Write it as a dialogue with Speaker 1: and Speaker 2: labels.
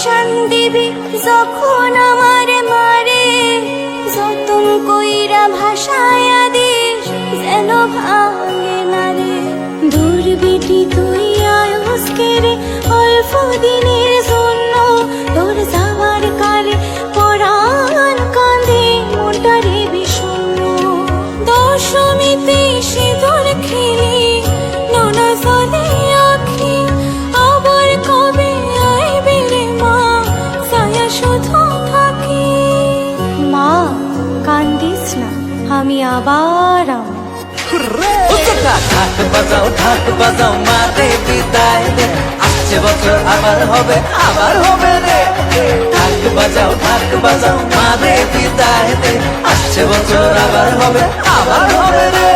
Speaker 1: নিশান দিবি যখন আমার মারে, যতন কইরা ভাষায় দিস, যেন ভাঙে না রে। দূর বেটি তুই আয়ুষ্কে রে, অল্প দিনের জন্য তোর যাওয়ার কালে পরাণ কাঁদে, মনটারে বিষণ্ণ। দশমীতে সিঁদুর খেলি কান্দিস না, আমি আবার
Speaker 2: ঢাক বাজাও ঢাক বাজাও মারে বিদায় দে আসছে বছর, আবার হবে আবার হবে রে। ঢাক বাজাও ঢাক বাজাও মারে বিদায় দে আসছে বছর, আবার হবে আবার হবে রে।